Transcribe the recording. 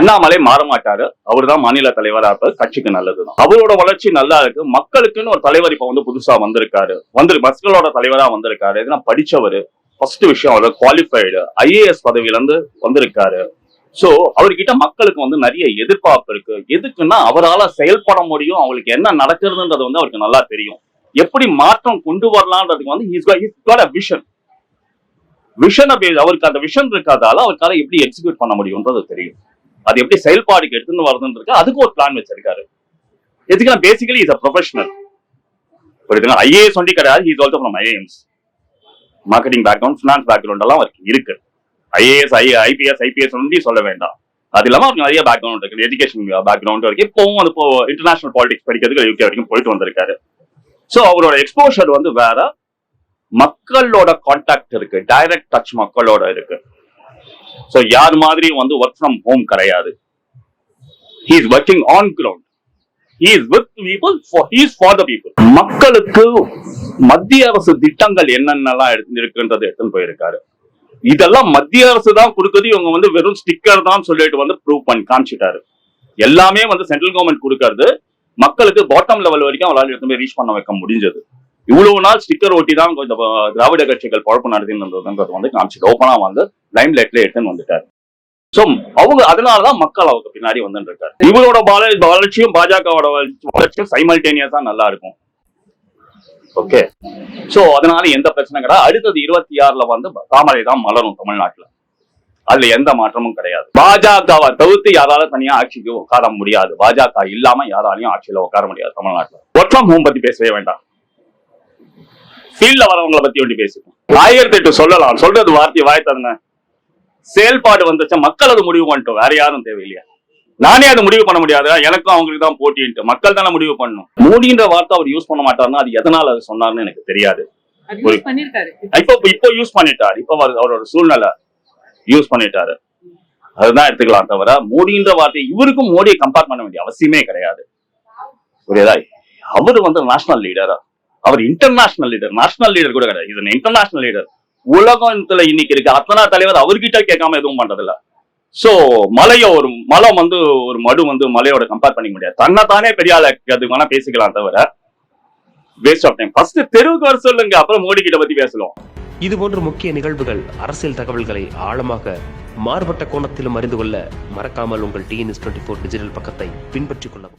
அண்ணாமலை மாற மாட்டாரு அவர் தான் மாநில தலைவரா இருப்பாரு. கட்சிக்கு நல்லதுதான். அவரோட வளர்ச்சி நல்லா இருக்கு. மக்களுக்குன்னு ஒரு தலைவர் இப்ப வந்து புதுசா வந்திருக்காரு. வந்து மக்களோட தலைவரா வந்திருக்காரு. இதெல்லாம் படிச்சவரு ஃபர்ஸ்ட் விஷயம் அவர் குவாலிஃபைடு ஐஏஎஸ் பதவியில இருந்து வந்திருக்காரு. சோ அவர்கிட்ட மக்களுக்கு வந்து நிறைய எதிர்பார்ப்பு இருக்கு. எதுக்குன்னா அவரால செயல்பட முடியும். அவங்களுக்கு என்ன நடக்கிறதுன்றது வந்து அவருக்கு நல்லா தெரியும். எப்படி மாற்றம் கொண்டு வரலான்றதுக்கு வந்து he's விஷன் அப்படி அவருக்கு அந்த விஷன் இருக்காதால அவருக்கால எப்படி எக்ஸிக்யூட் பண்ண முடியும்ன்றது தெரியும். அது எப்படி செயல்பாடுக்கு எடுத்துன்னு வருதுன்றது அதுக்கு ஒரு பிளான் வச்சிருக்காரு. எதுக்குன்னா பேசிக்கலி இஸ் அ ப்ரொஃபஷனல் புரியுதுங்க ஐஏஎஸ் ஒண்டி கிடையாது is also from IIMs marketing background finance background எல்லாம் அவருக்கு இருக்கு. ஐஏஎஸ் ஐ ஐபிஎஸ் ஐபிஎஸ் ஒண்டி சொல்ல வேண்டாம். அது இல்லாம அவருக்கு நிறைய பேக்ரவுண்ட் இருக்கு. எஜுகேஷன் பேக்ரவுண்ட் வரைக்கும் இப்போவும் அது இப்போ இன்டர்நேஷனல் பாலிடிக்ஸ் படிக்கிறதுக்கு யூகே வரைக்கும் போயிட்டு வந்திருக்காரு. சோ அவரோட எக்ஸ்போஷர் வந்து வேற மக்களோட கான்டாக்ட் இருக்கு. டைரக்ட் டச் மக்களோட இருக்கு. ஸோ யார் மாதிரி வந்து ஒர்க் ஃப்ரம் ஹோம் கிடையாது. Is working on ground is with people is for the people மக்களுக்கு மத்திய அரசு திட்டங்கள் என்னென்னலாம் எடுத்து இருக்குன்றது எடுத்துன்னு போயிருக்காரு. இதெல்லாம் மத்திய அரசு தான் கொடுக்குது இவங்க வந்து வெறும் ஸ்டிக்கர் தான் சொல்லிட்டு வந்து ப்ரூவ் பண்ணி காமிச்சிட்டாரு. எல்லாமே வந்து சென்ட்ரல் கவர்மெண்ட் கொடுக்கறது மக்களுக்கு பாட்டம் லெவல் வரைக்கும் அவரால் எடுத்து ரீச் பண்ண வைக்க முடிஞ்சது. இவ்வளவு நாள் ஸ்டிக்கர் ஒட்டி தான் கொஞ்சம் திராவிட கட்சிகள் குழப்பம் நடத்தினது வந்து காமிச்சிட்டு ஓப்பனா வந்து லைம் லைட்ல எடுத்துன்னு வந்துட்டாரு. சோ அவங்க அதனாலதான் மக்கள் அவங்க பின்னாடி வந்துட்டு இருக்காரு இவரோட வளர்ச்சியும் பாஜகவோட வளர்ச்சியும் சைமல்டேனியஸா நல்லா இருக்கும். ஓகே சோ அதனால எந்த பிரச்சனை கிடையாது. அடுத்தது இருபத்தி ஆறுல வந்து தாமரை தான் மலரும் தமிழ்நாட்டுல. அதுல எந்த மாற்றமும் கிடையாது. பாஜகவை தவிர்த்து யாரால தனியா ஆட்சிக்கு உட்கார முடியாது. பாஜக இல்லாம யாராலையும் ஆட்சியில உட்கார முடியாது தமிழ்நாட்டுல. ஒர்க் ஃப்ரம் ஹோம் பத்தி பேசவே வேண்டாம். ஃபீல்ட்ல வரவங்களை பத்தி ஒண்டி பேசுவோம் ஆயிரத்தி எட்டு சொல்லலாம். சொல்றது வார்த்தை வாய் தருங்க. செயல்பாடு வந்துச்சா மக்கள் அது முடிவு பண்ணிட்டோம். வேற யாரும் தேவையில்லையா? நானே அதை முடிவு பண்ண முடியாது? எனக்கும் அவங்களுக்கு தான் போட்டின்ட்டு மக்கள் தானே முடிவு பண்ணணும். மோடின்ற வார்த்தை அவர் யூஸ் பண்ண மாட்டாருன்னா அது எதனால அது சொன்னார்னு எனக்கு தெரியாது. இப்போ இப்போ யூஸ் பண்ணிட்டாரு. இப்போ அவர் அவரோட சூழ்நிலை யூஸ் பண்ணிட்டாரு. அதுதான் எடுத்துக்கலாம் தவிர மோடின்ற வார்த்தை இவருக்கும் மோடியை கம்பேர் பண்ண வேண்டிய அவசியமே கிடையாது. புரியுதா? அவர் வந்து நேஷனல் லீடரா அவர் இன்டர்நேஷனல் லீடர் நேஷனல் லீடர் கூட கிடையாது. இது இன்டர்நேஷனல் லீடர் உலகத்துல இன்னைக்கு இருக்கு அத்தனா தலைவர் அவர்கிட்ட கேட்காம எதுவும் பண்றதில்ல. சோ மலைய ஒரு மலம் வந்து ஒரு மடு வந்து மலையோட கம்பேர் பண்ணிக்க முடியாது. தன்னை தானே பெரிய ஆள அது வேணா பேசிக்கலாம் தவிர வேஸ்ட் ஆஃப் டைம் ஃபர்ஸ்ட் தெருவுக்கு வர சொல்லுங்க அப்புறம் மோடி கிட்ட பத்தி பேசலாம் இதுபோன்ற முக்கிய நிகழ்வுகள் அரசியல் தகவல்களை ஆழமாக மாறுபட்ட கோணத்திலும் அறிந்து கொள்ள மறக்காமல் உங்கள் டிஎன்எஸ் டுவெண்ட்டி ஃபோர் டிஜிட்டல் பக்கத்தை பின்பற்றிக் கொள்ளவும்.